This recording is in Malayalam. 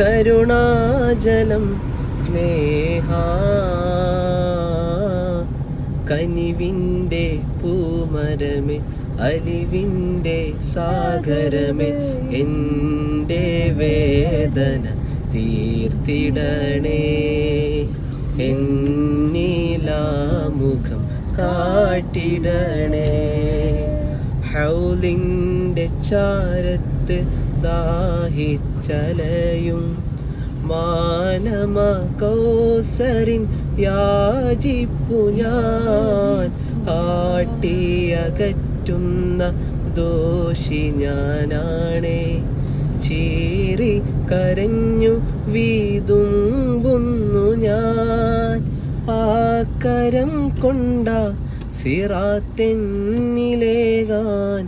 കരുണാജലം സ്നേഹ കനിവിന്റെ പൂമരമേ അലിവിന്റെ സാഗരമേ എന്റെ വേദന തീർത്തിടണേ. എന്നിലാമുഖം കാട്ടിടണേ. ഹൗലിന്റെ ചാരത്ത് ദാഹിച്ചലയും മാനമ കൗസരിൻ യാചിപ്പു ഞാൻ. ആട്ടിയകറ്റുന്ന ദോഷി ഞാനാണേ. ചീറി കരഞ്ഞു വീതുമ്പുന്നു ഞാൻ. ആ കരം കൊണ്ട സിറാത്തെന്നിലേകാൻ